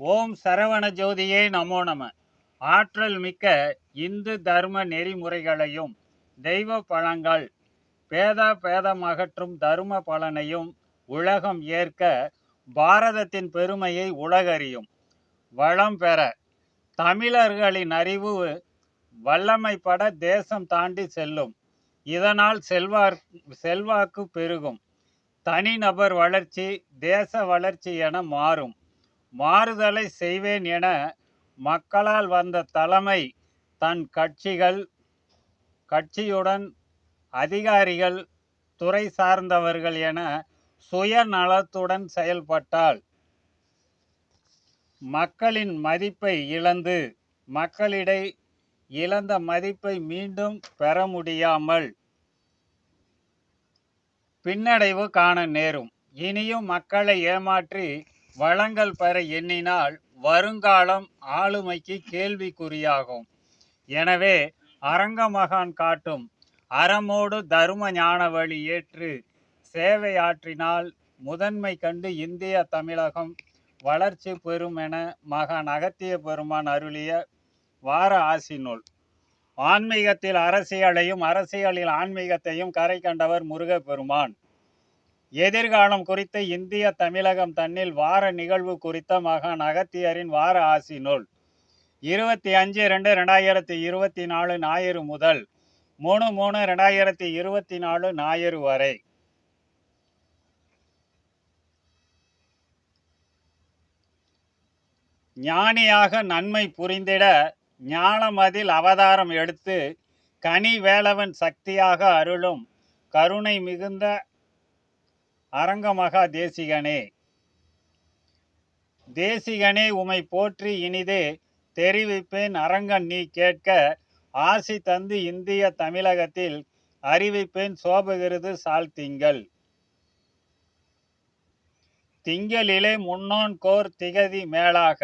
ஓம் சரவண ஜோதியே நமோ நம. ஆற்றல் மிக்க இந்து தர்ம நெறிமுறைகளையும் தெய்வ பழங்கள் பேத பேதமகற்றும் தர்ம பலனையும் உலகம் ஏற்க பாரதத்தின் பெருமையை உலகறியும். வளம் பெற தமிழர்களின் அறிவு வல்லமைப்பட தேசம் தாண்டி செல்லும். இதனால் செல்வார் செல்வாக்கு பெருகும். தனிநபர் வளர்ச்சி தேச வளர்ச்சி என மாறும். மாறுதலை செய்வேன் என மக்களால் வந்த தலைமை தன் கட்சிகள் கட்சியுடன் அதிகாரிகள் துறை சார்ந்தவர்கள் என சுயநலத்துடன் செயல்பட்டால் மக்களின் மதிப்பை இழந்து மக்களிடை இழந்த மதிப்பை மீண்டும் பெற முடியாமல் பின்னடைவு காண நேரும். இனியும் மக்களை ஏமாற்றி வளங்கள் பெற எண்ணினால் வருங்காலம் ஆளுமைக்கு கேள்விக்குறியாகும். எனவே அரங்கமகான் காட்டும் அறமோடு தரும ஞான வழி ஏற்று சேவையாற்றினால் முதன்மை கண்டு இந்திய தமிழகம் வளர்ச்சி பெறும் என மகான் அகத்திய பெருமான் அருளிய வார ஆசி நூல். ஆன்மீகத்தில் அரசியலையும் அரசியலில் ஆன்மீகத்தையும் கரை கண்டவர் முருகப்பெருமான். எதிர்காலம் குறித்து இந்திய தமிழகம் தன்னில் வார நிகழ்வு குறித்த மகான் அகத்தியரின் வார ஆசி நூல். இருபத்தி அஞ்சு ரெண்டு ரெண்டாயிரத்தி இருபத்தி நாலு ஞாயிறு முதல் மூணு மூணு ரெண்டாயிரத்தி இருபத்தி நாலு ஞாயிறு வரை. ஞானியாக நன்மை புரிந்திட ஞானமதில் அவதாரம் எடுத்து கனி வேளவன் சக்தியாக அருளும் கருணை மிகுந்த அரங்கமகா தேசிகனே. தேசிகனே உமை போற்றி இனிதே தெரிவிப்பேன் அரங்கன் நீ கேட்க ஆசி தந்து இந்திய தமிழகத்தில் அறிவிப்பேன் சோபகிருது சால் திங்கள். திங்களிலே முன்னோன் கோர் திகதி மேலாக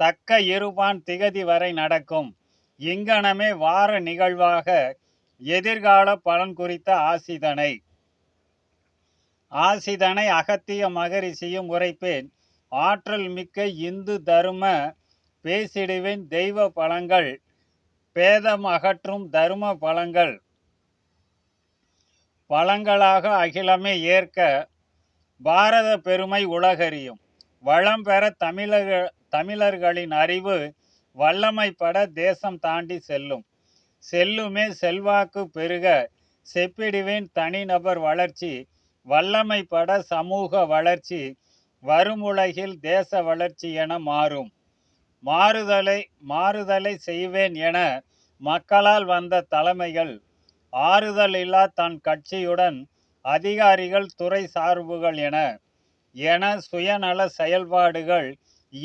தக்க இருபான் திகதி வரை நடக்கும். இங்கனமே வார நிகழ்வாக எதிர்கால பலன் குறித்த ஆசிதனை. ஆசிதனை அகத்திய மகரிஷியும் உரைப்பேன். ஆற்றல் மிக்க இந்து தரும பேசிடுவேன் தெய்வ பலங்கள் பேதம் அகற்றும் தரும பலங்கள். பலங்களாக அகிலமே ஏற்க பாரத பெருமை உலகறியும். வளம் பெற தமிழக தமிழர்களின் அறிவு வல்லமைப்பட தேசம் தாண்டி செல்லும். செல்லுமே செல்வாக்கு பெருக செப்பிடுவேன் தனிநபர் வளர்ச்சி வல்லமைப்பட சமூக வளர்ச்சி வருமுலகில் தேச வளர்ச்சி என மாறும். மாறுதலை மாறுதலை செய்வேன் என மக்களால் வந்த தலைமைகள் ஆறுதல் இல்லா தன் கட்சியுடன் அதிகாரிகள் துறை சார்புகள் என என சுயநல செயல்பாடுகள்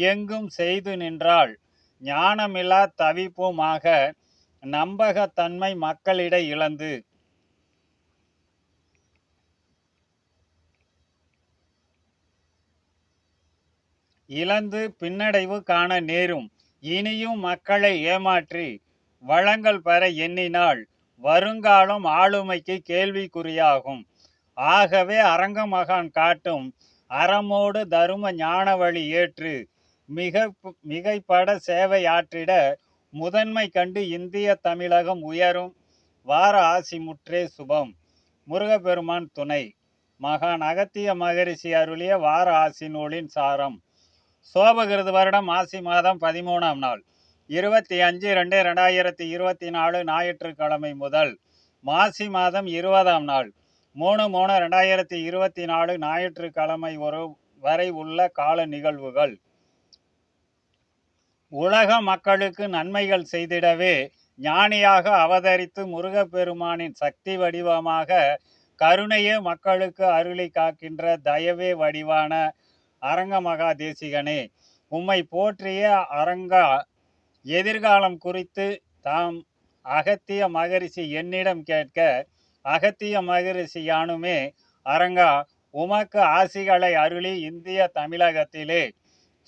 எங்கும் செய்து நின்றால் ஞானமில்லா தவிப்புமாக நம்பகத்தன்மை மக்களிடை இழந்து இழந்து பின்னடைவு காண நேரும். இனியும் மக்களை ஏமாற்றி வளங்கள் பெற எண்ணினால் வருங்காலம் ஆளுமைக்கு கேள்விக்குறியாகும். ஆகவே அரங்கமகான் காட்டும் அறமோடு தரும ஞான வழி ஏற்று மிக மிகைப்பட சேவை ஆற்றிட முதன்மை கண்டு இந்திய தமிழகம் உயரும். வார ஆசி முற்றே சுபம். முருகப்பெருமான் துணை. மகான் அகத்திய மகரிஷி அருளிய வார ஆசி நூலின் சாரம். சோபகிருது வருடம் மாசி மாதம் பதிமூணாம் நாள். இருபத்தி அஞ்சு ரெண்டு ரெண்டாயிரத்தி இருபத்தி நாலு ஞாயிற்றுக்கிழமை முதல் மாசி மாதம் இருபதாம் நாள். மூணு மூணு ரெண்டாயிரத்தி இருபத்தி நாலு ஞாயிற்றுக்கிழமை ஒரு வரை உள்ள கால நிகழ்வுகள். உலக மக்களுக்கு நன்மைகள் செய்திடவே ஞானியாக அவதரித்து முருகப்பெருமானின் சக்தி வடிவமாக கருணையே மக்களுக்கு அருளி காக்கின்ற தயவே வடிவான அரங்க மகா தேசிகனே உம்மை போற்றிய அரங்கா எதிர்காலம் குறித்து தாம் அகத்திய மகரிஷி என்னிடம் கேட்க அகத்திய மகரிஷி யானுமே அரங்கா உமக்கு ஆசிகளை அருளி இந்திய தமிழகத்திலே.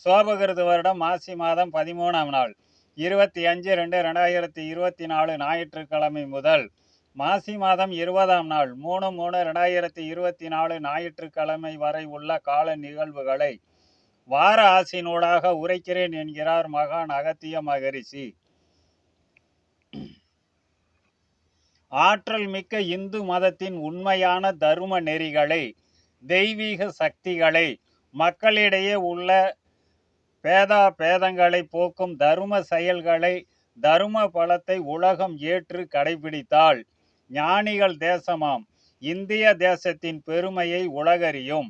சோபகிருது வருடம் மாசி மாதம் பதிமூணாம் நாள் இருபத்தி அஞ்சு ரெண்டு ரெண்டாயிரத்தி இருபத்தி நாலு ஞாயிற்றுக்கிழமை முதல். மாசி மாதம் இருபதாம் நாள் மூணு மூணு ரெண்டாயிரத்தி இருபத்தி நாலு ஞாயிற்றுக்கிழமை வரை உள்ள கால நிகழ்வுகளை வார ஆசினூடாக உரைக்கிறேன் என்கிறார் மகான் அகத்திய மகரிஷி. ஆற்றல் மிக்க இந்து மதத்தின் உண்மையான தர்ம நெறிகளை தெய்வீக சக்திகளை மக்களிடையே உள்ள பேதா பேதங்களை போக்கும் தர்ம செயல்களை தரும பலத்தை உலகம் ஏற்று கடைபிடித்தால் ஞானிகள் தேசமாம். இந்திய தேசத்தின் பெருமையை உலகறியும்.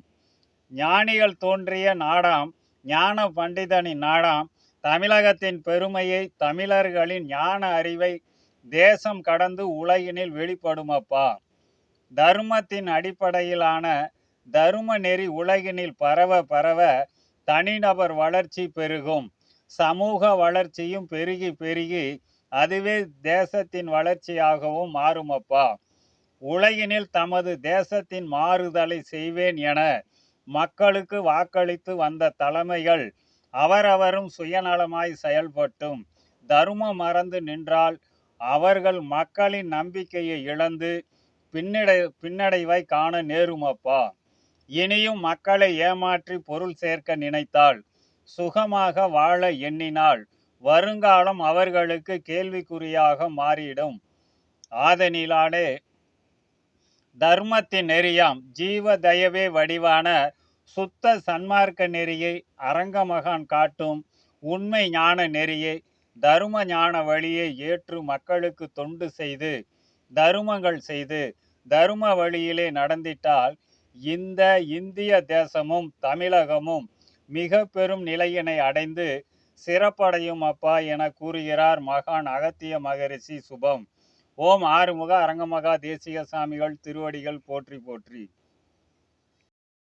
ஞானிகள் தோன்றிய நாடாம் ஞான பண்டிதனின் நாடாம். தமிழகத்தின் பெருமையை தமிழர்களின் ஞான அறிவை தேசம் கடந்து உலகினில் வெளிப்படுமப்பா. தர்மத்தின் அடிப்படையிலான தரும நெறி உலகினில் பரவ பரவ தனிநபர் வளர்ச்சி பெருகும். சமூக வளர்ச்சியும் பெருகி பெருகி அதுவே தேசத்தின் வளர்ச்சியாகவும் மாறுமப்பா. உலகினில் தமது தேசத்தின் மாறுதலை செய்வேன் என மக்களுக்கு வாக்களித்து வந்த தலைமைகள் அவரவரும் சுயநலமாய் செயல்பட்டும். தர்மம் மறந்து நின்றால் அவர்கள் மக்களின் நம்பிக்கையை இழந்து பின்னடை பின்னடைவை காண நேருமப்பா. இனியும் மக்களை ஏமாற்றி பொருள் சேர்க்க நினைத்தால் சுகமாக வாழ எண்ணினாள் வருங்காலம் அவர்களுக்கு கேள்விக்குறியாக மாறிடும். ஆதனிலானே தர்மத்தின் நெறியாம் ஜீவ தயவே வடிவான சுத்த சன்மார்க்க நெறியை அரங்கமகான் காட்டும் உண்மை ஞான நெறியை தரும ஞான வழியை ஏற்று மக்களுக்கு தொண்டு செய்து தருமங்கள் செய்து தரும வழியிலே நடந்திட்டால் இந்த இந்திய தேசமும் தமிழகமும் மிக பெரும் நிலையினை அடைந்து சிறப்படையும் அப்பா என கூறுகிறார் மகான் அகத்திய மகரிஷி சுபம். ஓம் ஆறுமுக அரங்கமகா தேசிக சாமிகள் திருவடிகள் போற்றி போற்றி.